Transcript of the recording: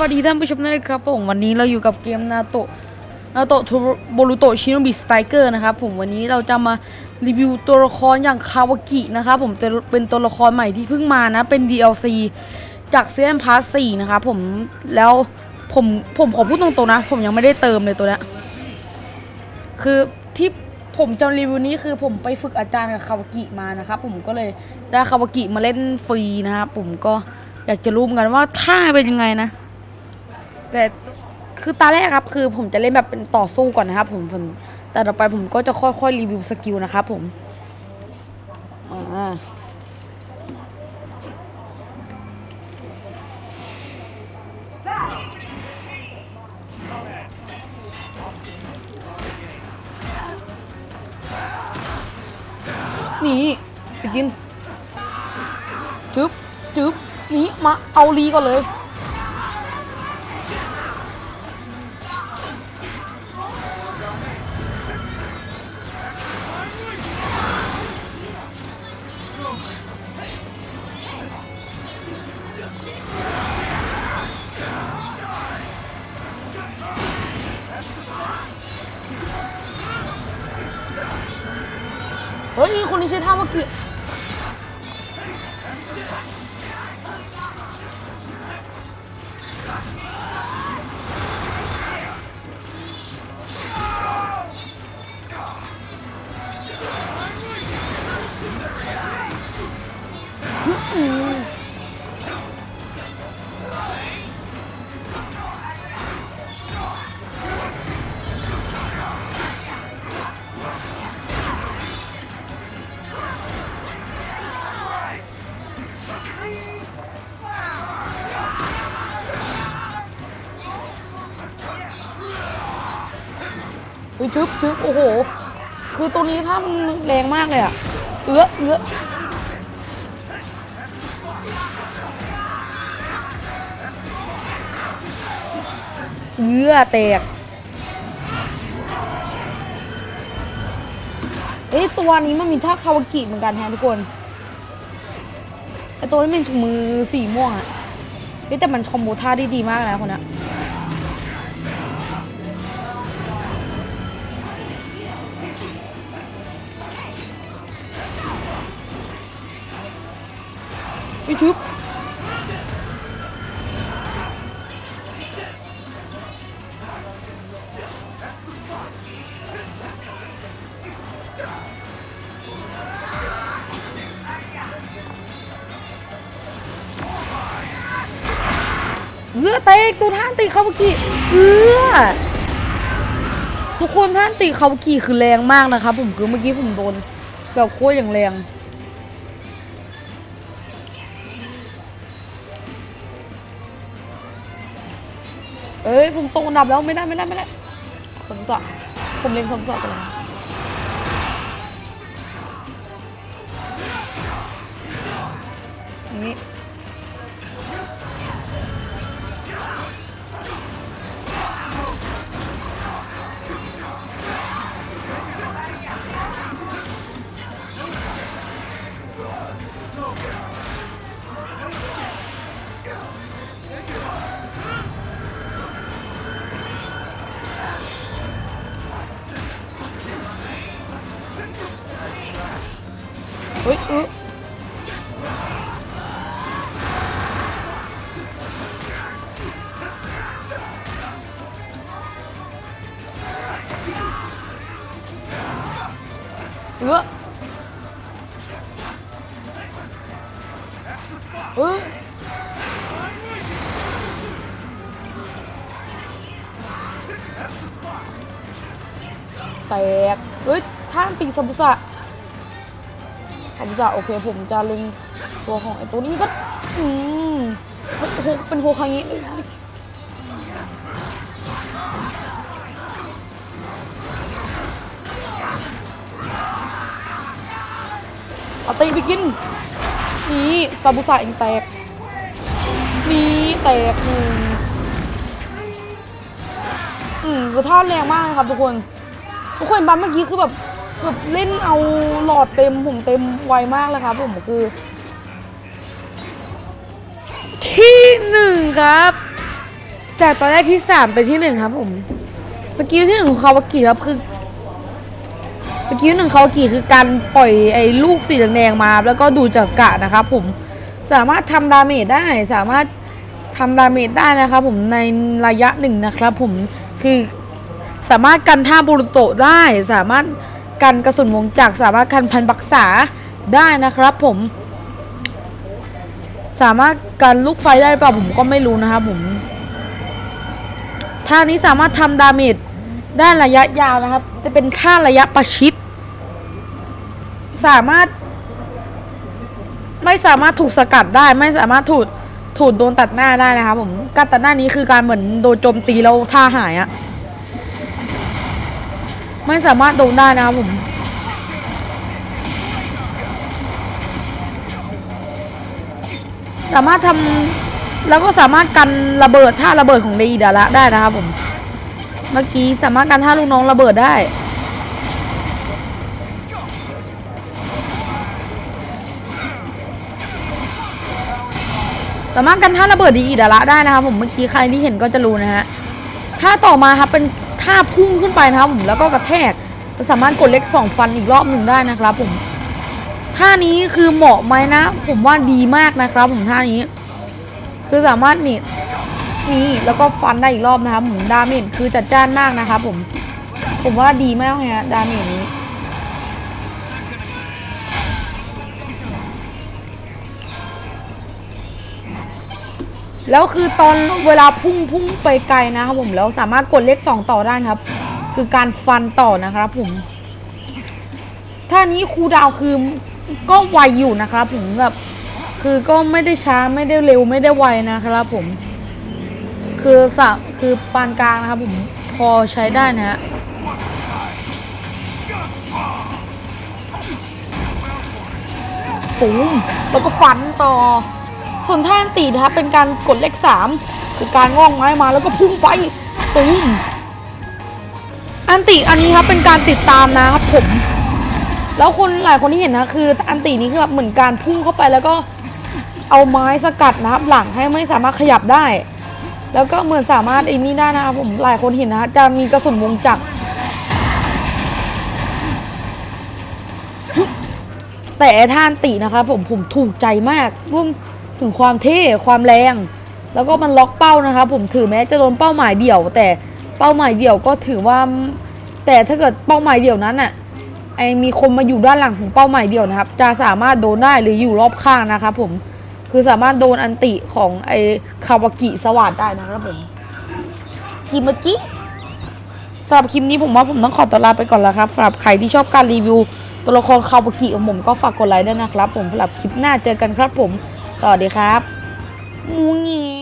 สวัสดีท่านผู้ชมนะครับผมวันนี้เราอยู่กับเกมนาโตะนาโตะโบรูโตชิโนบิสไตเกอร์นะครับผมวันนี้เราจะมารีวิวตัวละครอย่างคาวากินะครับผมจะเป็นตัวละครใหม่ที่เพิ่งมานะ เป็น DLC จากเซียนพาร์ท4นะครับผมแล้วผมผมขอพูดตรงๆนะ ผมยังไม่ได้เติมเลยตัวนี้คือที่ผมจะรีวิวนี้คือผมไปฝึกอาจารย์กับคาวากิมานะครับผมก็เลยได้คาวากิมาเล่นฟรีนะครับผมก็อยากจะรู้เหมือนกันว่าท่าเป็นยังไงนะ แต่คือตาแรกครับคือผมจะเล่นแบบเป็นต่อสู้ก่อนนะครับ ผมแต่ต่อไปผมก็จะค่อยๆรีวิวสกิลนะครับผมอ่านี่ไปกินจึ๊บจึ๊บนี่มาเอาลีก่อนเลย นี่คนนี้ใช้ท่าเมื่อกี้เฮ้ยชึบชึบโอ้โห คือตัวนี้ถ้ามันแรงมากเลยอะเอื้อเอื้อเอื้อแตกเอ้ยตัวนี้มันมีท่าคาวากิเหมือนกันแฮะทุกคนไอตัวนี้เป็นถุงมือสีม่วงอะเฮ้ยแต่มันคอมโบท่าได้ดีมากนะคนนี้ ไปชุบเอื้อเตกตัวท่านตีเขาเมื่อกี้เอื้อทุกคนท่านตีเขาเมื่อกี้คือแรงมากนะครับผมคือเมื่อกี้ผมโดนแบบโคตรอย่างแรง เอ้ยผมตกอันดับแล้วไม่ได้ไม่ได้ไม่ได้สมศักดิ์ผมเล็งสมศักดิ์ไปแล้วนี่ ฮ้ยเออเออเออแตกเฮ้ยท่านปิงสมุสะ ผมจะโอเคผมจะเล็งตัวของไอ้ตัวนี้ก็อืมเฮ้ยโอ้โหเป็นโฮคางิเลยเอาตีไปกิน นี่ซาบุสะเองแตก นี่แตกหนึ่งอืมคือท่าแรงมากนะครับทุกคน ทุกคนบัมเมื่อกี้คือแบบ แบบเล่นเอาหลอดเต็มผมเต็มไวมากเลยครับผมคือ ที่หนึ่งครับ จากตอนแรกที่สามไปที่หนึ่งครับผม สกิลที่หนึ่งของคาวากิครับคือสกิลหนึ่งคาวากิคือการปล่อยไอ้ลูกสีแดงมา แล้วก็ดูจากกะนะครับผมสามารถทำดาเมจได้สามารถทำดาเมจได้นะครับผมในระยะหนึ่งนะครับผมคือสามารถกันท่าบุรุโตได้สามารถ กันกระสุนวงจักรสามารถกันพันบักษาได้นะครับผม สามารถกันลูกไฟได้เปล่าผมก็ไม่รู้นะครับผมท่านี้สามารถทำดาเมจได้ระยะยาวนะครับ จะเป็นค่าระยะประชิด สามารถ ไม่สามารถถูกสกัดได้ ไม่สามารถถูกถูกโดนตัดหน้าได้นะครับผมการตัดหน้านี้คือการเหมือนโดนโจมตีแล้วท่าหายอะ ไม่สามารถโดนได้นะครับผมสามารถทำแล้วก็สามารถกันระเบิดท่าระเบิดของเดอีดาระได้นะครับผม เมื่อกี้สามารถกันท่าลูกน้องระเบิดได้ สามารถกันท่าระเบิดดีอีดาระได้นะครับผมเมื่อกี้ใครที่เห็นก็จะรู้นะฮะท่าต่อมาครับเป็น ถ้าพุ่งขึ้นไปนะครับผมแล้วก็กระแทกจะสามารถกดเล็กสองฟันอีกรอบหนึ่งได้นะครับผมท่านี้คือเหมาะไหมนะ ผมว่าดีมากนะครับผมท่านี้ คือสามารถนี่นี่แล้วก็ฟันได้อีกรอบนะครับผมดาเมจคือจัดจ้านมากนะครับผมผมว่าดีมากเลยฮะดาเมจนี้ แล้วคือตอนเวลาพุ่งพุ่งไปไกลนะครับผมแล้วสามารถกดเลขสองต่อได้ครับ คือการฟันต่อนะครับผมท่านี้ครูดาวคือก็ไวอยู่นะครับผมแบบคือก็ไม่ได้ช้าไม่ได้เร็วไม่ได้ไวนะครับผม คือสะคือปานกลางนะครับผมพอใช้ได้นะฮะปุ้มแล้วก็ฟันต่อ ส่วนท่าอันตีนะครับเป็นการกดเลขสามคือการงอกไม้มาแล้วก็พุ่งไปปุ้มอันติอันนี้ครับเป็นการติดตามนะครับผม แล้วคนหลายคนที่เห็นนะคืออันตินี้คือแบบเหมือนการพุ่งเข้าไปแล้วก็เอาไม้สกัดนะครับหลังให้ไม่สามารถขยับได้ แล้วก็เหมือนสามารถไอ้นี่ได้นะครับผมหลายคนเห็นนะจะมีกระสุนวงจักรแต่ท่านตินะครับผมผมถูกใจมากรวม ถึงความเท่ความแรง แล้วก็มันล็อกเป้านะครับผมถือแม้จะโดนเป้าหมายเดี่ยว แต่เป้าหมายเดี่ยวก็ถือว่า แต่ถ้าเกิดเป้าหมายเดี่ยวนั้นน่ะไอมีคนมาอยู่ด้านหลังของเป้าหมายเดี่ยวนะครับ จะสามารถโดนได้หรืออยู่รอบข้างนะครับผมคือสามารถโดนอันติของไอคาวากิสวัสดได้นะครับผมกิมเมื่อกี้สำหรับคลิปนี้ผมว่าผมต้องขอตัวลาไปก่อนแล้วครับสำหรับใครที่ชอบการรีวิว ตัวละครคาวากิของผมก็ฝากกดไลค์ด้วยนะครับ ผมสำหรับคลิปหน้าเจอกันครับผม สวัสดีครับมูงี้